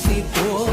se for.